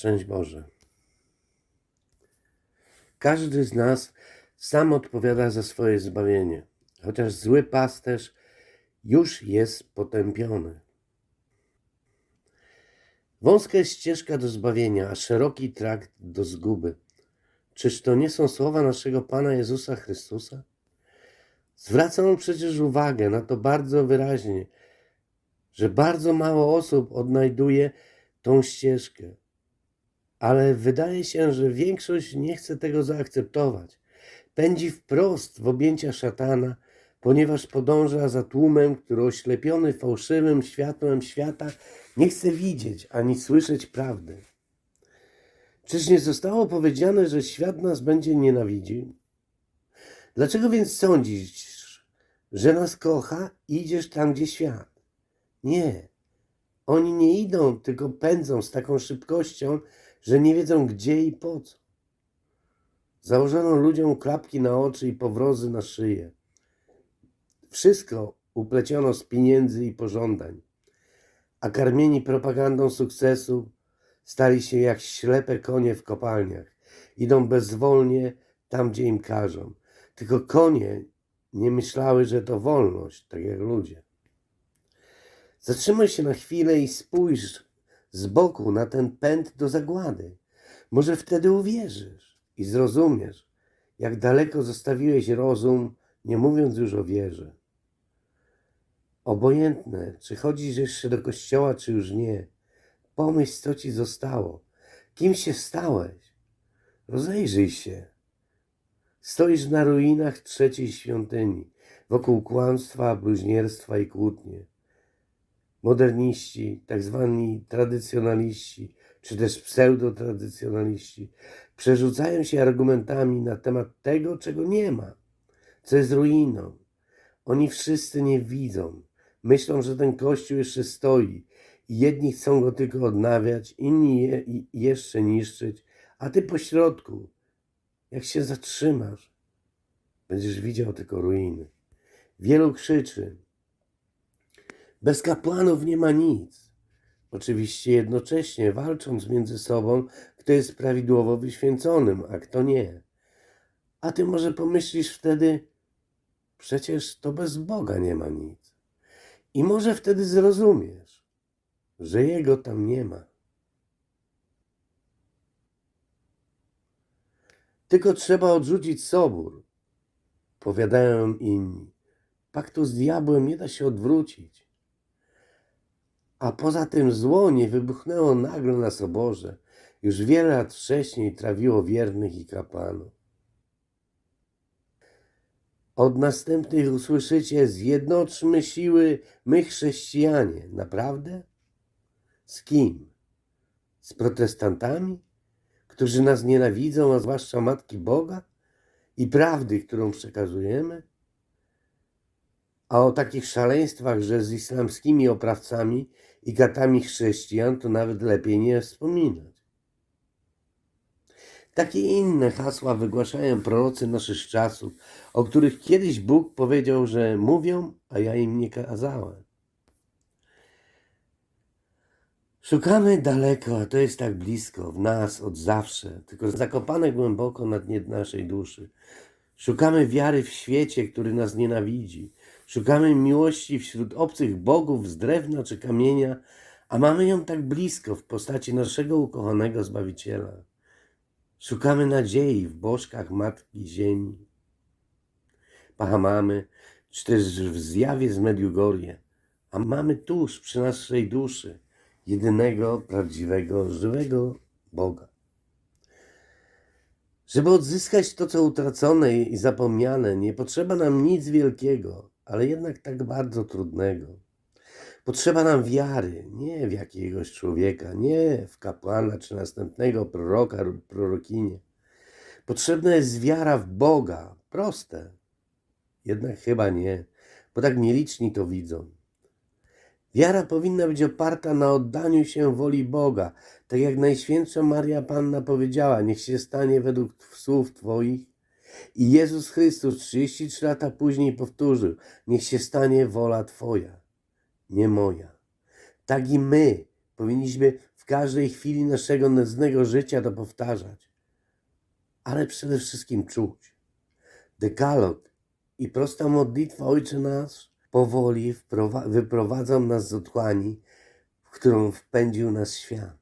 Szczęść Boże. Każdy z nas sam odpowiada za swoje zbawienie, chociaż zły pasterz już jest potępiony. Wąska jest ścieżka do zbawienia, a szeroki trakt do zguby. Czyż to nie są słowa naszego Pana Jezusa Chrystusa? Zwraca on przecież uwagę na to bardzo wyraźnie, że bardzo mało osób odnajduje tą ścieżkę. Ale wydaje się, że większość nie chce tego zaakceptować. Pędzi wprost w objęcia szatana, ponieważ podąża za tłumem, który oślepiony fałszywym światłem świata nie chce widzieć ani słyszeć prawdy. Czyż nie zostało powiedziane, że świat nas będzie nienawidził? Dlaczego więc sądzisz, że nas kocha i idziesz tam, gdzie świat? Nie. Oni nie idą, tylko pędzą z taką szybkością, że nie wiedzą gdzie i po co. Założono ludziom klapki na oczy i powrozy na szyję. Wszystko upleciono z pieniędzy i pożądań, a karmieni propagandą sukcesu stali się jak ślepe konie w kopalniach. Idą bezwolnie tam, gdzie im każą. Tylko konie nie myślały, że to wolność, tak jak ludzie. Zatrzymaj się na chwilę i spójrz z boku na ten pęd do zagłady. Może wtedy uwierzysz i zrozumiesz, jak daleko zostawiłeś rozum, nie mówiąc już o wierze. Obojętne, czy chodzisz jeszcze do kościoła, czy już nie. Pomyśl, co ci zostało. Kim się stałeś? Rozejrzyj się. Stoisz na ruinach trzeciej świątyni, wokół kłamstwa, bluźnierstwa i kłótnie. Moderniści, tak zwani tradycjonaliści, czy też pseudotradycjonaliści, przerzucają się argumentami na temat tego, czego nie ma, co jest ruiną. Oni wszyscy nie widzą. Myślą, że ten kościół jeszcze stoi i jedni chcą go tylko odnawiać, inni je, jeszcze niszczyć, a ty po środku, jak się zatrzymasz, będziesz widział tylko ruiny. Wielu krzyczy, bez kapłanów nie ma nic. Oczywiście jednocześnie walcząc między sobą, kto jest prawidłowo wyświęconym, a kto nie. A ty może pomyślisz wtedy, przecież to bez Boga nie ma nic. I może wtedy zrozumiesz, że Jego tam nie ma. Tylko trzeba odrzucić sobór, powiadają inni. Paktu z diabłem nie da się odwrócić. A poza tym zło nie wybuchnęło nagle na soborze. Już wiele lat wcześniej trawiło wiernych i kapłanów. Od następnych usłyszycie, zjednoczmy siły my chrześcijanie. Naprawdę? Z kim? Z protestantami, którzy nas nienawidzą, a zwłaszcza Matki Boga i prawdy, którą przekazujemy? A o takich szaleństwach, że z islamskimi oprawcami i katami chrześcijan, to nawet lepiej nie wspominać. Takie inne hasła wygłaszają prorocy naszych czasów, o których kiedyś Bóg powiedział, że mówią, a ja im nie kazałem. Szukamy daleko, a to jest tak blisko, w nas od zawsze, tylko zakopane głęboko na dnie naszej duszy. Szukamy wiary w świecie, który nas nienawidzi. Szukamy miłości wśród obcych bogów z drewna czy kamienia, a mamy ją tak blisko w postaci naszego ukochanego Zbawiciela. Szukamy nadziei w bożkach Matki Ziemi, Bahamamy, czy też w zjawie z Mediugorje, a mamy tuż przy naszej duszy jedynego, prawdziwego, żywego Boga. Żeby odzyskać to, co utracone i zapomniane, nie potrzeba nam nic wielkiego, ale jednak tak bardzo trudnego. Potrzeba nam wiary, nie w jakiegoś człowieka, nie w kapłana czy następnego proroka lub prorokinię. Potrzebna jest wiara w Boga, proste. Jednak chyba nie, bo tak nieliczni to widzą. Wiara powinna być oparta na oddaniu się woli Boga, tak jak Najświętsza Maria Panna powiedziała, niech się stanie według słów Twoich. I Jezus Chrystus 33 lata później powtórzył, niech się stanie wola Twoja, nie moja. Tak i my powinniśmy w każdej chwili naszego nędznego życia to powtarzać, ale przede wszystkim czuć. Dekalog i prosta modlitwa Ojcze Nasz powoli wyprowadzą nas z otchłani, w którą wpędził nas świat.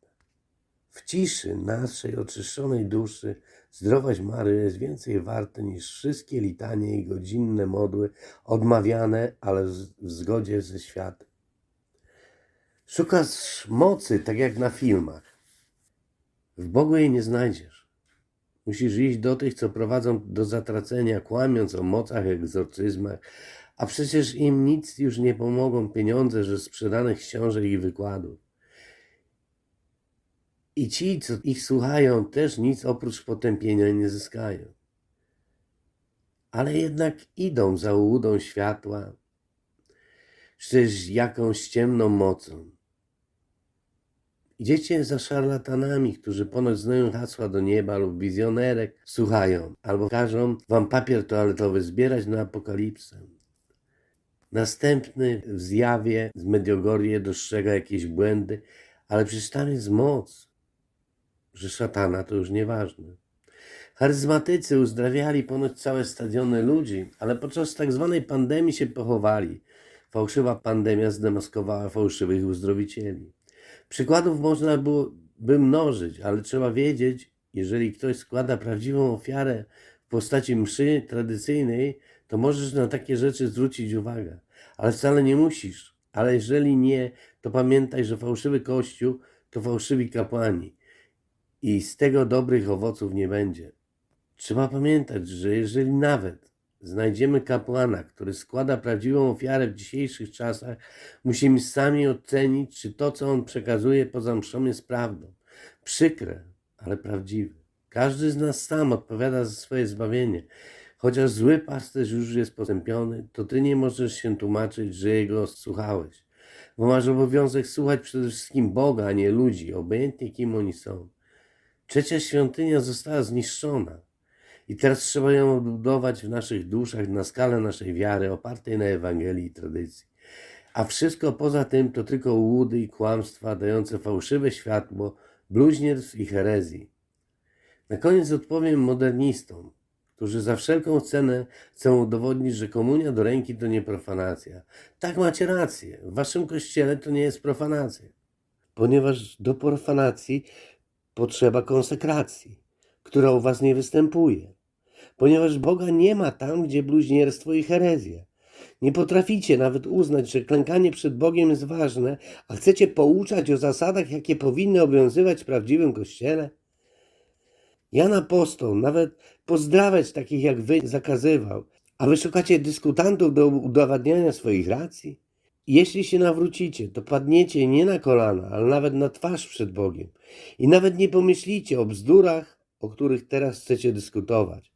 W ciszy naszej oczyszczonej duszy zdrowaś Mary jest więcej warte niż wszystkie litanie i godzinne modły odmawiane, ale w zgodzie ze światem. Szukasz mocy, tak jak na filmach. W Bogu jej nie znajdziesz. Musisz iść do tych, co prowadzą do zatracenia, kłamiąc o mocach, egzorcyzmach, a przecież im nic już nie pomogą pieniądze ze sprzedanych książek i wykładów. I ci, co ich słuchają, też nic oprócz potępienia nie zyskają. Ale jednak idą za łudą światła, czy też jakąś ciemną mocą. Idziecie za szarlatanami, którzy ponoć znają hasła do nieba lub wizjonerek słuchają, albo każą wam papier toaletowy zbierać na apokalipsę. Następny w zjawie z Mediogorię dostrzega jakieś błędy, ale przecież tam jest moc, że szatana to już nieważne. Charyzmatycy uzdrawiali ponoć całe stadiony ludzi, ale podczas tak zwanej pandemii się pochowali. Fałszywa pandemia zdemaskowała fałszywych uzdrowicieli. Przykładów można było by mnożyć, ale trzeba wiedzieć, jeżeli ktoś składa prawdziwą ofiarę w postaci mszy tradycyjnej, to możesz na takie rzeczy zwrócić uwagę. Ale wcale nie musisz. Ale jeżeli nie, to pamiętaj, że fałszywy kościół to fałszywi kapłani i z tego dobrych owoców nie będzie. Trzeba pamiętać, że jeżeli nawet znajdziemy kapłana, który składa prawdziwą ofiarę w dzisiejszych czasach, musimy sami ocenić, czy to, co on przekazuje poza mszą, jest prawdą. Przykre, ale prawdziwe. Każdy z nas sam odpowiada za swoje zbawienie. Chociaż zły pasterz już jest potępiony, to ty nie możesz się tłumaczyć, że jego słuchałeś. Bo masz obowiązek słuchać przede wszystkim Boga, a nie ludzi, obojętnie kim oni są. Trzecia świątynia została zniszczona. I teraz trzeba ją odbudować w naszych duszach na skalę naszej wiary, opartej na Ewangelii i tradycji. A wszystko poza tym to tylko łudy i kłamstwa dające fałszywe światło, bluźnierstw i herezji. Na koniec odpowiem modernistom, którzy za wszelką cenę chcą udowodnić, że komunia do ręki to nie profanacja. Tak macie rację, w waszym kościele to nie jest profanacja. Ponieważ do profanacji potrzeba konsekracji, która u was nie występuje. Ponieważ Boga nie ma tam, gdzie bluźnierstwo i herezja. Nie potraficie nawet uznać, że klękanie przed Bogiem jest ważne, a chcecie pouczać o zasadach, jakie powinny obowiązywać w prawdziwym kościele? Jan Apostoł nawet pozdrawiać takich jak wy zakazywał, a wy szukacie dyskutantów do udowadniania swoich racji? Jeśli się nawrócicie, to padniecie nie na kolana, ale nawet na twarz przed Bogiem. I nawet nie pomyślicie o bzdurach, o których teraz chcecie dyskutować.